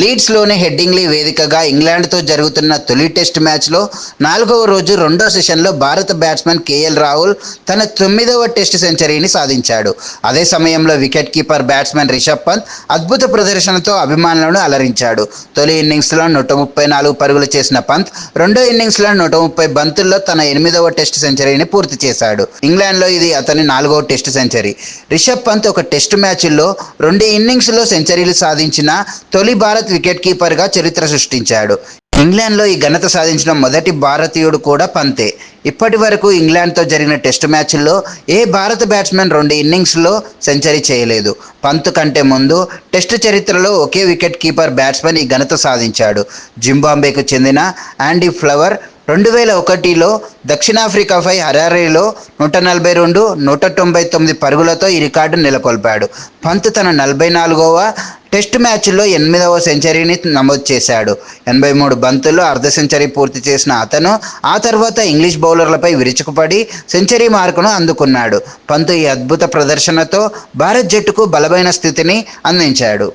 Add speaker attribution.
Speaker 1: లీడ్స్లోని హెడ్డింగ్లీ వేదికగా ఇంగ్లాండ్తో జరుగుతున్న తొలి టెస్ట్ మ్యాచ్లో నాలుగవ రోజు రెండో సెషన్లో భారత బ్యాట్స్మెన్ కేఎల్ రాహుల్ తన తొమ్మిదవ టెస్ట్ సెంచరీని సాధించాడు. అదే సమయంలో wicket keeper batsman Rishabh Pant అద్భుత ప్రదర్శనతో అభిమానులను అలరించాడు. తొలి ఇన్నింగ్స్లో నూట ముప్పై నాలుగు పరుగులు చేసిన పంత్ రెండో ఇన్నింగ్స్లో నూట ముప్పై బంతుల్లో తన ఎనిమిదవ టెస్ట్ సెంచరీని పూర్తి చేశాడు. ఇంగ్లాండ్లో ఇది అతని నాలుగవ టెస్ట్ సెంచరీ. రిషబ్ పంత్ ఒక టెస్ట్ మ్యాచ్లో రెండు ఇన్నింగ్స్లో సెంచరీలు సాధించిన తొలి భారత్ వికెట్ కీపర్గా చరిత్ర సృష్టించాడు. ఇంగ్లాండ్లో ఈ ఘనత సాధించిన మొదటి భారతీయుడు కూడా పంతే. ఇప్పటి వరకు ఇంగ్లాండ్తో జరిగిన టెస్ట్ మ్యాచ్ల్లో ఏ భారత బ్యాట్స్మెన్ రెండు ఇన్నింగ్స్లో సెంచరీ చేయలేదు. పంత్ కంటే ముందు టెస్ట్ చరిత్రలో ఒకే వికెట్ కీపర్ బ్యాట్స్మెన్ ఈ ఘనత సాధించాడు. జింబాంబేకు చెందిన యాండీ ఫ్లవర్ రెండు వేల ఒకటిలో దక్షిణాఫ్రికాపై హరారీలో నూట నలభై రెండు నూట తొంభై తొమ్మిది పరుగులతో ఈ రికార్డు నెలకొల్పాడు. పంత్ తన నలభై నాలుగవ టెస్ట్ మ్యాచ్లో ఎనిమిదవ సెంచరీని నమోదు చేశాడు. ఎనభై మూడు బంతుల్లో అర్ధ సెంచరీ పూర్తి చేసిన అతను ఆ తర్వాత ఇంగ్లీష్ బౌలర్లపై విరుచుకుపడి సెంచరీ మార్కును అందుకున్నాడు. పంతు ఈ అద్భుత ప్రదర్శనతో భారత్ జట్టుకు బలమైన స్థితిని అందించాడు.